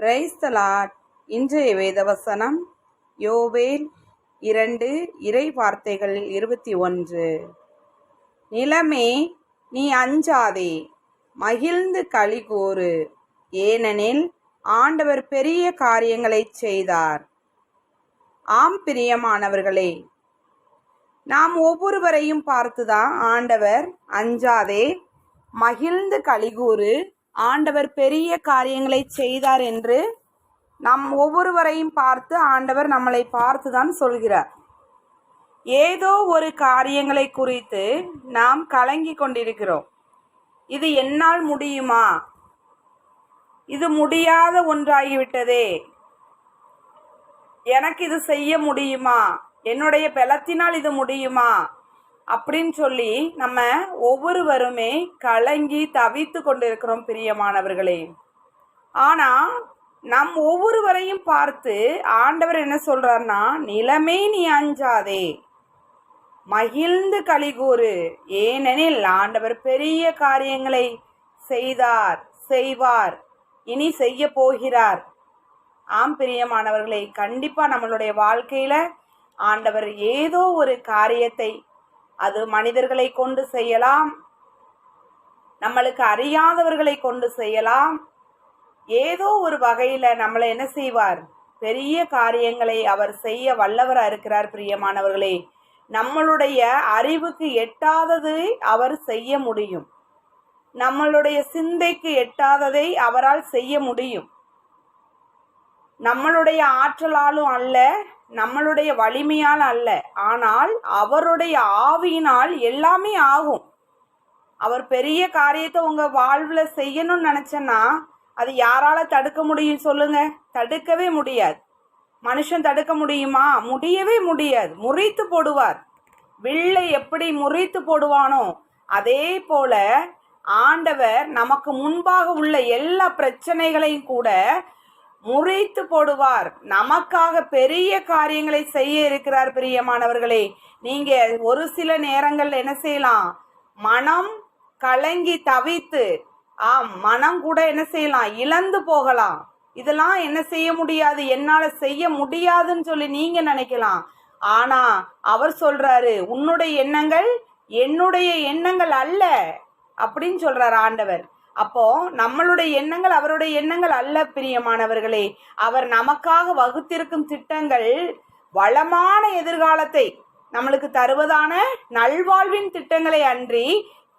Praise the Lord இன்றைய வேதவசனம் யோவேல் இரண்டு இறை வார்த்தைகள் இருபத்தி ஒன்று. நிலமே நீ அஞ்சாதே மகிழ்ந்து களிகூறு. ஏனெனில் ஆண்டவர் பெரிய காரியங்களைச் செய்தார். ஆம் பிரியமானவர்களே நாம் ஒவ்வொருவரையும் பார்த்துதான் ஆண்டவர் அஞ்சாதே மகிழ்ந்து கலிகூறு ஆண்டவர் பெரிய காரியங்களை செய்தார் என்று நம் ஒவ்வொருவரையும் பார்த்து ஆண்டவர் நம்மளை பார்த்து தான் சொல்கிறார். ஏதோ ஒரு காரியங்களை குறித்து நாம் கலங்கி கொண்டிருக்கிறோம். இது என்னால் முடியுமா? இது முடியாத ஒன்றாகிவிட்டதே. எனக்கு இது செய்ய முடியுமா? என்னுடைய பலத்தினால் இது முடியுமா? அப்படின்னு சொல்லி நம்ம ஒவ்வொருவருமே கலங்கி தவித்து கொண்டிருக்கிறோம் பிரியமானவர்களே. ஆனா நம் ஒவ்வொருவரையும் பார்த்து ஆண்டவர் என்ன சொல்றாருன்னா நிலமே நீ அஞ்சாதே. மகிழ்ந்து கலிகூறு ஏனெனில் ஆண்டவர் பெரிய காரியங்களை செய்தார் செய்வார். இனி செய்ய போகிறார். ஆம் பிரியமானவர்களை கண்டிப்பா நம்மளுடைய வாழ்க்கையில ஆண்டவர் ஏதோ ஒரு காரியத்தை அது மனிதர்களை கொண்டு செய்யலாம். நம்மளுக்கு அறியாதவர்களை கொண்டு செய்யலாம். ஏதோ ஒரு வகையில நம்மளை என்ன செய்வார்? பெரிய காரியங்களை அவர் செய்ய வல்லவராக இருக்கிறார் பிரியமானவர்களே. நம்மளுடைய அறிவுக்கு எட்டாததை அவர் செய்ய முடியும். நம்மளுடைய சிந்தைக்கு எட்டாததை அவரால் செய்ய முடியும். நம்மளுடைய ஆற்றலாலும் அல்ல நம்மளுடைய வலிமையால் அல்ல. ஆனால் அவருடைய ஆவியினால் எல்லாமே ஆகும். அவர் பெரிய காரியத்தை உங்க வாழ்வுல செய்யணும்னு நினைச்சேன்னா அது யாரால தடுக்க முடியும் சொல்லுங்க. தடுக்கவே முடியாது. மனுஷன் தடுக்க முடியுமா? முடியவே முடியாது. முறித்து போடுவார். வில்லை எப்படி முறித்து போடுவானோ அதே போல ஆண்டவர் நமக்கு முன்பாக உள்ள எல்லா பிரச்சனைகளையும் கூட முறித்து போடுவார். நமக்காக பெரிய காரியங்களை செய்ய இருக்கிறார் பிரியமானவர்களே. நீங்க ஒரு சில நேரங்கள் என்ன செய்யலாம்? மனம் கலங்கி தவித்து ஆம் மனம் கூட என்ன செய்யலாம்? இழந்து போகலாம். இதெல்லாம் என்ன செய்ய முடியாது? என்னால செய்ய முடியாதுன்னு சொல்லி நீங்க நினைக்கலாம். ஆனா அவர் சொல்றாரு உன்னுடைய எண்ணங்கள் என்னுடைய எண்ணங்கள் அல்ல. அப்படின்னு சொல்றாரு ஆண்டவர். அப்போ நம்மளுடைய எண்ணங்கள் அவருடைய எண்ணங்கள் அல்ல பிரியமானவர்களே. அவர் நமக்காக வகுத்திருக்கும் திட்டங்கள் வளமான எதிர்காலத்தை நம்மளுக்கு தருவதான நல்வாழ்வின் திட்டங்களை அன்றி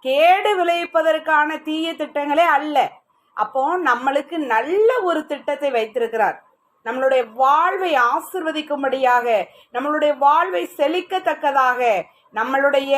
கேடு விளைவிப்பதற்கான தீய திட்டங்களே அல்ல. அப்போ நம்மளுக்கு நல்ல ஒரு திட்டத்தை வைத்திருக்கிறார். நம்மளுடைய வாழ்வை ஆசிர்வதிக்கும்படியாக நம்மளுடைய வாழ்வை செழிக்கத்தக்கதாக நம்மளுடைய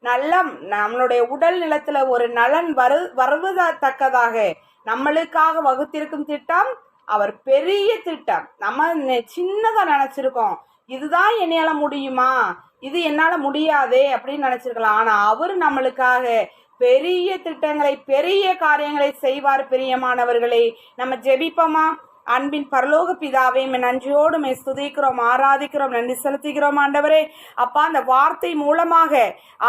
நல்ல நம்மளுடைய உடல் நிலத்துல ஒரு நலன் வரு வருவதக்கதாக நம்மளுக்காக வகுத்திருக்கும் திட்டம் அவர் பெரிய திட்டம். நம்ம சின்னதா நினைச்சிருக்கோம். இதுதான் என்னால முடியுமா? இது என்னால முடியாதே அப்படின்னு நினைச்சிருக்கலாம். ஆனா அவர் நம்மளுக்காக பெரிய திட்டங்களை பெரிய காரியங்களை செய்வார் பிரியமானவர்களை. நம்ம ஜெபிப்போமா? அன்பின் பரலோக பிதாவே நன்றியோடு மே ஸ்துதிக்கிறோம் ஆராதிக்கிறோம் நன்றி செலுத்துகிறோம் ஆண்டவரே. அப்பா அந்த வார்த்தை மூலமாக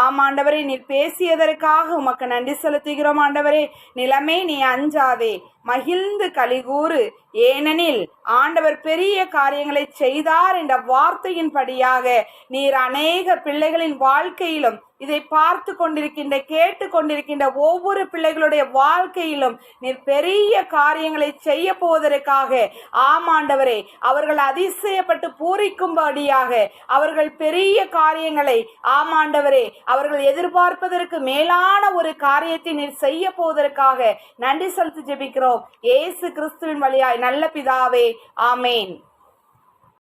ஆம் நீ நீர் பேசியதற்காக உமக்கு நன்றி செலுத்துகிறோம் ஆண்டவரே. நிலமே நீ அஞ்சாதே மகிழ்ந்து கலிகூறு ஏனெனில் ஆண்டவர் பெரிய காரியங்களை செய்தார் என்ற வார்த்தையின்படியாக நீர் அநேக பிள்ளைகளின் வாழ்க்கையிலும் இதை பார்த்து கொண்டிருக்கின்ற கேட்டு கொண்டிருக்கின்ற ஒவ்வொரு பிள்ளைகளுடைய வாழ்க்கையிலும் நீர் பெரிய காரியங்களை செய்ய போவதற்காக ஆமாண்டவரே அவர்கள் அதிசயப்பட்டு பூரிக்கும்படியாக அவர்கள் பெரிய காரியங்களை ஆமாண்டவரே அவர்கள் எதிர்பார்ப்பதற்கு மேலான ஒரு காரியத்தை நீர் செய்ய போவதற்காக நன்றி செலுத்தி ஜெபிக்கிறோம். இயேசு கிறிஸ்துவின் வழியாய் நல்ல பிதாவே ஆமேன்.